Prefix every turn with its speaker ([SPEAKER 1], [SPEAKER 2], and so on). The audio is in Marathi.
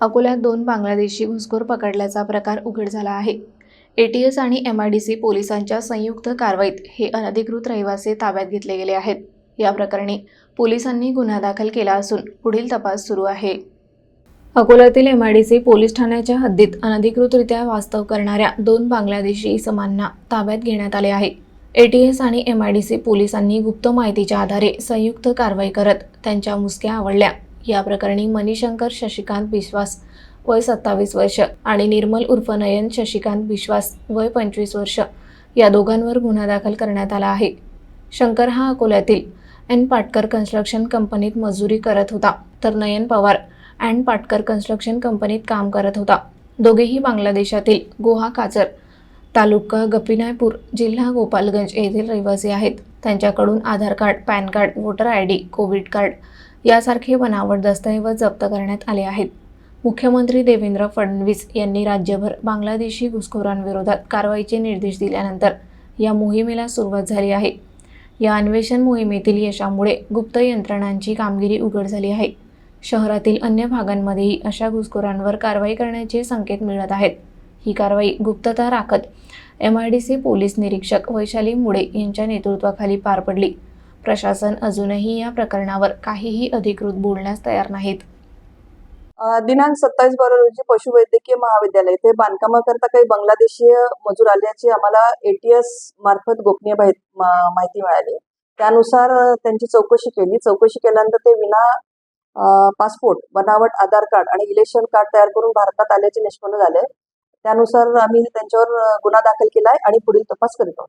[SPEAKER 1] अकोल्यात दोन बांगलादेशी घुसखोर पकडल्याचा प्रकार उघड झाला आहे. एटीएस आणि एम आय डी सी पोलिसांच्या संयुक्त कारवाईत हे अनधिकृत रहिवासी ताब्यात घेतले गेले आहेत. या प्रकरणी पोलिसांनी गुन्हा दाखल केला असून पुढील तपास सुरू आहे. अकोल्यातील M I D C police ठाण्याच्या हद्दीत अनधिकृतरित्या वास्तव करणाऱ्या दोन बांगलादेशी इसमांना ताब्यात घेण्यात आले आहे. एटीएस आणि एम आय डी सी पोलिसांनी गुप्त माहितीच्या आधारे संयुक्त कारवाई करत त्यांच्या मुसक्या आवडल्या. या प्रकरणी मणिशंकर शशिकांत विश्वास वय सत्तावीस वर्ष आणि निर्मल उर्फ नयन शशिकांत विश्वास वय पंचवीस वर्ष या दोघांवर गुन्हा दाखल करण्यात आला आहे. शंकर हा अकोल्यातील एन पाटकर कन्स्ट्रक्शन कंपनीत मजुरी करत होता तर नयन पवार अँड पाटकर कन्स्ट्रक्शन कंपनीत काम करत होता. दोघेही बांगलादेशातील गोहा काचर तालुका गपिनायपूर जिल्हा गोपालगंज येथील रहिवासी आहेत. त्यांच्याकडून Aadhaar card PAN card voter I D covid card यासारखे बनावट दस्तऐवज जप्त करण्यात आले आहेत. मुख्यमंत्री देवेंद्र फडणवीस यांनी राज्यभर बांगलादेशी घुसखोरांविरोधात कारवाईचे निर्देश दिल्यानंतर या मोहिमेला सुरुवात झाली आहे. या अन्वेषण मोहिमेतील यशामुळे गुप्त यंत्रणांची कामगिरी उघड झाली आहे. शहरातील अन्य भागांमध्येही अशा घुसखोरांवर कारवाई करण्याचे संकेत मिळत आहेत. ही कारवाई गुप्तता राखत M I D C police निरीक्षक वैशाली मुळे यांच्या नेतृत्वाखाली पार पडली. प्रशासन अजूनही या प्रकरणावर काहीही अधिकृत बोलण्यास तयार नाहीत.
[SPEAKER 2] दिनांक सत्तावीस बारा रोजी पशुवैद्यकीय महाविद्यालय येथे बांधकामाकरता काही बांगलादेशीय मजूर आल्याची आम्हाला एटीएस मार्फत गोपनीय माहिती मिळाली. त्यानुसार त्यांची चौकशी केली. चौकशी केल्यानंतर ते विना पासपोर्ट बनावट आधार कार्ड आणि इलेक्शन कार्ड तयार करून भारतात आल्याचे निष्पन्न झाले. त्यानुसार आम्ही त्यांच्यावर गुन्हा दाखल केला आहे आणि पुढील तपास करीत आहोत.